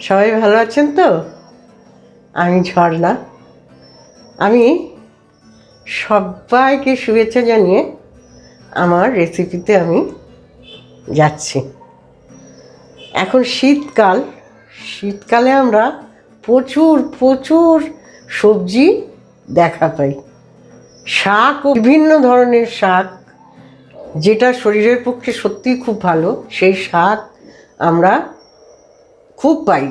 সবাই ভালো আছেন তো? আমি ঝর্ণা আমি সবাইকে শুভেচ্ছা জানিয়ে আমার রেসিপিতে আমি যাচ্ছি। এখন শীতকাল। শীতকালে আমরা প্রচুর প্রচুর সবজি দেখা পাই। শাক বিভিন্ন ধরনের শাক, যেটা শরীরের পক্ষে সত্যিই খুব ভালো, সেই শাক আমরা খুব পাই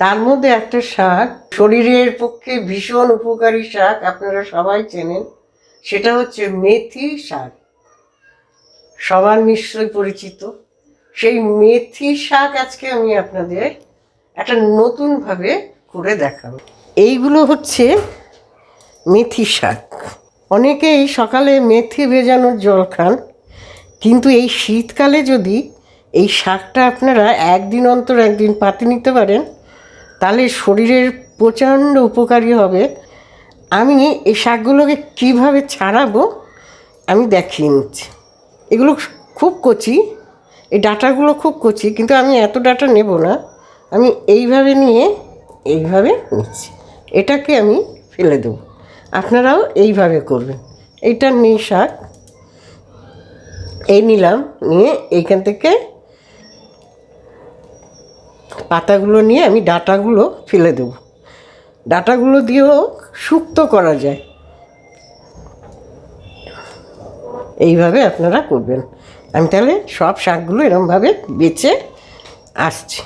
তার মধ্যে একটা শাক, শরীরের পক্ষে ভীষণ উপকারী শাক, আপনারা সবাই চেনেন। সেটা হচ্ছে মেথি শাক। সবার নিশ্চয়ই পরিচিত। সেই মেথি শাক আজকে আমি আপনাদের একটা নতুনভাবে করে দেখাবো। এইগুলো হচ্ছে মেথি শাক। অনেকেই সকালে মেথি ভেজানোর জল খান, কিন্তু এই শীতকালে যদি এই শাকটা আপনারা একদিন অন্তর একদিন পাতে নিতে পারেন, তাহলে শরীরের প্রচণ্ড উপকারী হবে। আমি এই শাকগুলোকে কীভাবে ছাড়াবো আমি দেখিয়ে নিচ্ছি। এগুলো খুব কচি, এই ডাটাগুলো খুব কচি, কিন্তু আমি এত ডাটা নেব না। আমি এইভাবে নিয়ে এইভাবে নিচ্ছি। এটাকে আমি ফেলে দেবো। আপনারাও এইভাবে করবেন। এইটা নেই শাক, এই নিলাম, নিয়ে এইখান থেকে পাতাগুলো নিয়ে আমি ডাটাগুলো ফেলে দেবো। ডাটাগুলো দিয়েও শুক্তো করা যায়। এইভাবে আপনারা করবেন। আমি তাহলে সব শাকগুলো এরমভাবে বেছে আসছি।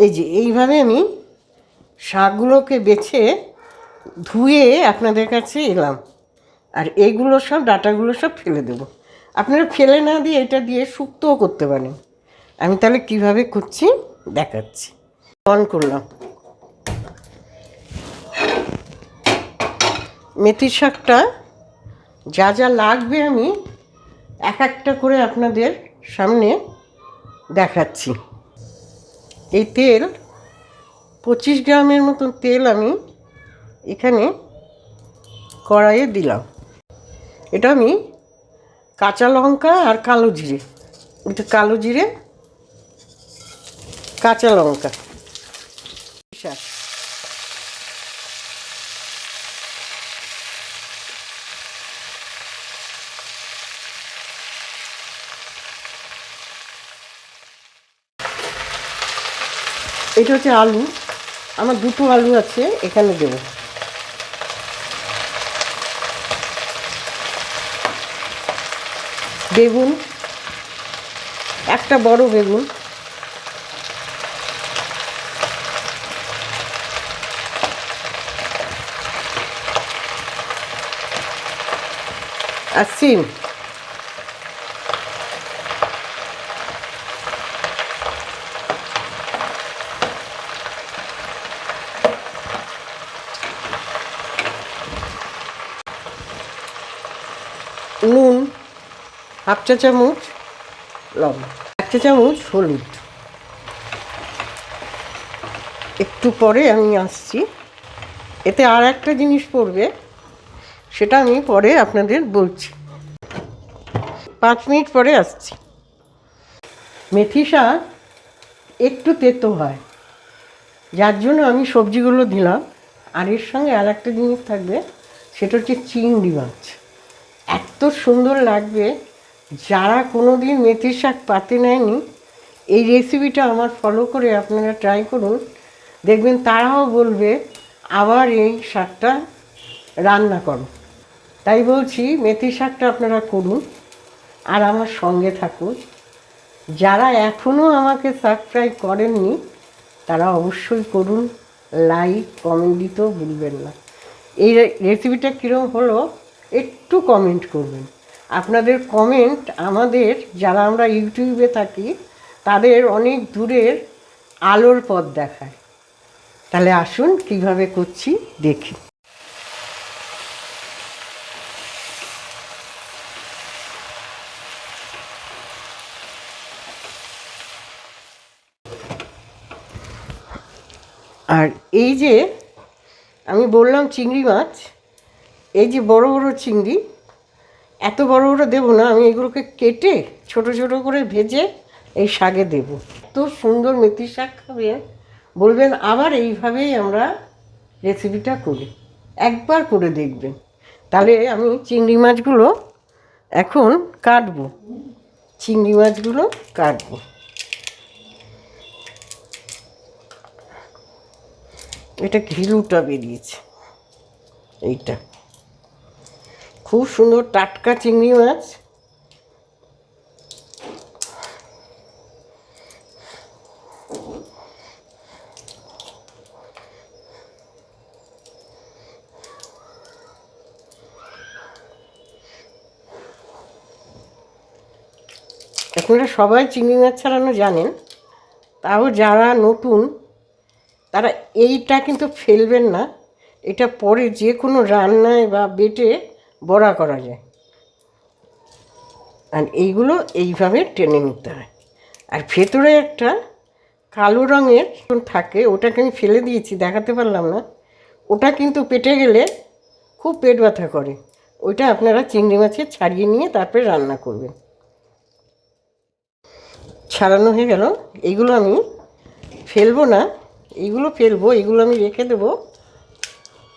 এই যে এইভাবে আমি শাকগুলোকে বেছে ধুয়ে আপনাদের কাছে এলাম। আর এইগুলো সব, ডাটাগুলো সব ফেলে দেবো। আপনারা ফেলে না দিয়ে এটা দিয়ে শুক্তও করতে পারেন। আমি তাহলে কীভাবে করছি দেখাচ্ছি। অন করলাম। মেথি শাকটা যা যা লাগবে আমি এক একটা করে আপনাদের সামনে দেখাচ্ছি। এই তেল, পঁচিশ গ্রামের মতন তেল আমি এখানে কড়াইয়ে দিলাম। এটা আমি কাঁচা লঙ্কা আর কালো জিরে। এটা কালো জিরে কাঁচা লঙ্কা। এটা হচ্ছে আলু। আমার দুটো আলু আছে, এখানে দেব। বেগুন, একটা বড় বেগুন। আর সিম নুন হাফ চা চামচ লবণ। এক চা চামচ হলুদ। একটু পরে আমি আসছি। এতে আর একটা জিনিস পড়বে। সেটা আমি পরে আপনাদের বলছি। পাঁচ মিনিট পরে আসছি। মেথি শাক একটু তেতো হয়। যার জন্য আমি সবজিগুলো দিলাম। আর এর সঙ্গে আর একটা জিনিস থাকবে, সেটা হচ্ছে চিংড়ি মাছ। এত সুন্দর লাগবে। যারা কোনো দিন মেথির শাক পাতে নেয়নি, এই রেসিপিটা আমার ফলো করে আপনারা ট্রাই করুন। দেখবেন তারাও বলবে, আবার এই শাকটা রান্না করো। তাই বলছি মেথি শাকটা আপনারা করুন আর আমার সঙ্গে থাকুন। যারা এখনও আমাকে সাবস্ক্রাইব করেননি, তারা অবশ্যই করুন। লাইক কমেন্ট দিতেও ভুলবেন না। এই রেসিপিটা কীরকম হলো একটু কমেন্ট করবেন। আপনাদের কমেন্ট আমাদের, যারা আমরা ইউটিউবে থাকি, তাদের অনেক দূরের আলোর পথ দেখায়। তাহলে আসুন, কীভাবে করছি দেখি। আর এই যে আমি বললাম চিংড়ি মাছ, এই যে বড় বড় চিংড়ি, এত বড় বড় দেবো না, আমি এগুলোকে কেটে ছোট ছোট করে ভেজে এই শাকে দেব। এত সুন্দর মেথি শাক খাবে। বলবেন আবার এইভাবেই আমরা রেসিপিটা করি। একবার করে দেখবেন। তাহলে আমি চিংড়ি মাছগুলো এখন কাটবো। চিংড়ি মাছগুলো কাটবো। এটা ঘিলুটা বেরিয়েছে। এইটা। খুব সুন্দর টাটকা চিংড়ি মাছ। আপনারা সবাই চিংড়ি মাছ ছাড়ানো জানেন। তাও যারা নতুন তারা এইটা কিন্তু ফেলবেন না, এটা পরে যে কোনো রান্নায় বা বেটে বড়া করা যায়। আর এইগুলো এইভাবে টেনে নিতে হয়। আর ভেতরে একটা কালো রঙের থাকে, ওটাকে আমি ফেলে দিয়েছি, দেখাতে পারলাম না, ওটা কিন্তু পেটে গেলে খুব পেট ব্যথা করে। ওইটা আপনারা চিংড়ি মাছের ছাড়িয়ে নিয়ে তারপরে রান্না করবেন। ছাড়ানো হয়ে গেল। এইগুলো আমি ফেলব না এইগুলো ফেলব, এগুলো আমি রেখে দেবো।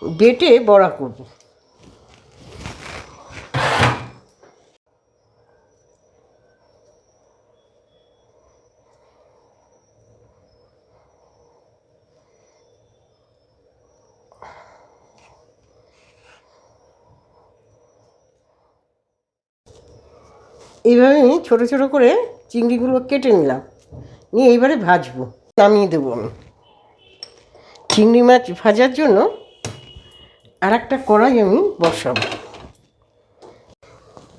বেটে বড়া করব। এইভাবে আমি ছোটো ছোটো করে চিংড়িগুলো কেটে নিলাম। নিয়ে এইবারে ভাজবো। নামিয়ে দেবো আমি। চিংড়ি মাছ ভাজার জন্য আর একটা কড়াই আমি বসাবো।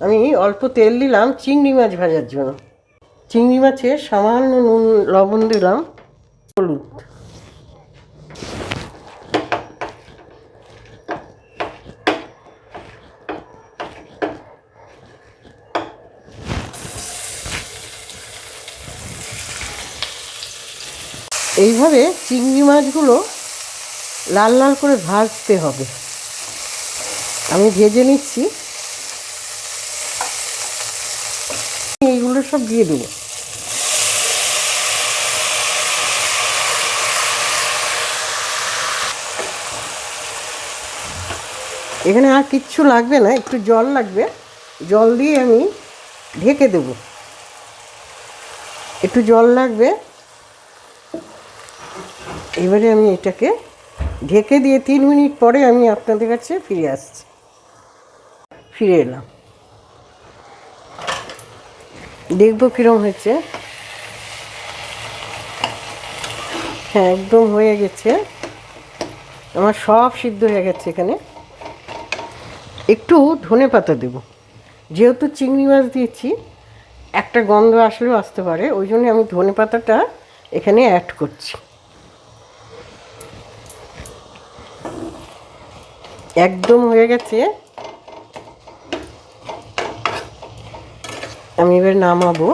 আমি অল্প তেল দিলাম চিংড়ি মাছ ভাজার জন্য। চিংড়ি মাছে সামান্য নুন, লবণ দিলাম, হলুদ। এইভাবে চিংড়ি মাছগুলো লাল লাল করে ভাজতে হবে। আমি ভেজে নিচ্ছি। এইগুলো সব দিয়ে দেবো। এখানে আর কিচ্ছু লাগবে না, একটু জল লাগবে। জল দিয়ে আমি ঢেকে দেব। একটু জল লাগবে। এবারে আমি এটাকে ঢেকে দিয়ে তিন মিনিট পরে আমি আপনাদের কাছে ফিরে আসছি। ফিরে এলাম। দেখব কীরকম হয়েছে। হ্যাঁ একদম হয়ে গেছে। আমার সব সিদ্ধ হয়ে গেছে এখানে। একটু ধনে পাতা দেব। যেহেতু চিংড়ি মাছ দিয়েছি, একটা গন্ধ আসলেও আসতে পারে। ওই জন্য আমি ধনে পাতাটা এখানে অ্যাড করছি। একদম হয়ে গেছে। আমি এবার নামাবো।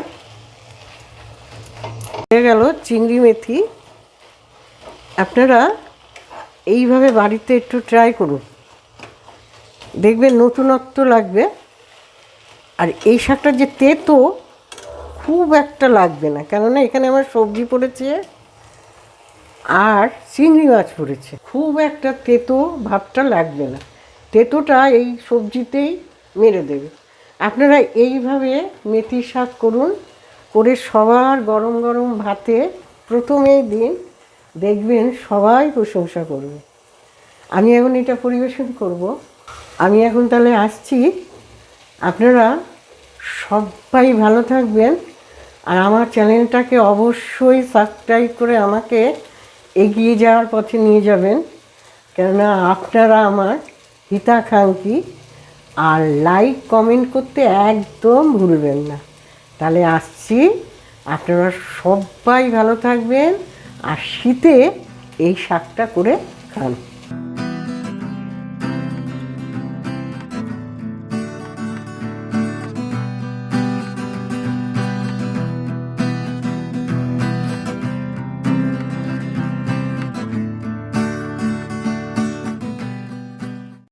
হয়ে গেল চিংড়ি মেথি। আপনারা এইভাবে বাড়িতে একটু ট্রাই করুন। দেখবেন নতুনত্ব লাগবে। আর এই শাকটা যে তেতো খুব একটা লাগবে না। কেননা এখানে আমার সবজি পড়েছে। আর চিংড়ি মাছ পড়েছে। খুব একটা তেতো ভাবটা লাগবে না। তেতোটা এই সবজিতেই মেরে দেবে। আপনারা এইভাবে মেথি শাক করুন, করে সবার গরম গরম ভাতে প্রথমেই দিন দেখবেন সবাই প্রশংসা করবে। আমি এখন এটা পরিবেশন করব। আমি এখন তাহলে আসছি। আপনারা সবাই ভালো থাকবেন। আর আমার চ্যানেলটাকে অবশ্যই সাবস্ক্রাইব করে আমাকে এগিয়ে যাওয়ার পথে নিয়ে যাবেন। কেননা আপনারা আমার হিতাকাঙ্ক্ষী আর লাইক কমেন্ট করতে একদম ভুলবেন না। তাহলে আসছি। আপনারা সবাই ভালো থাকবেন আর শীতে এই শাকটা করে খান।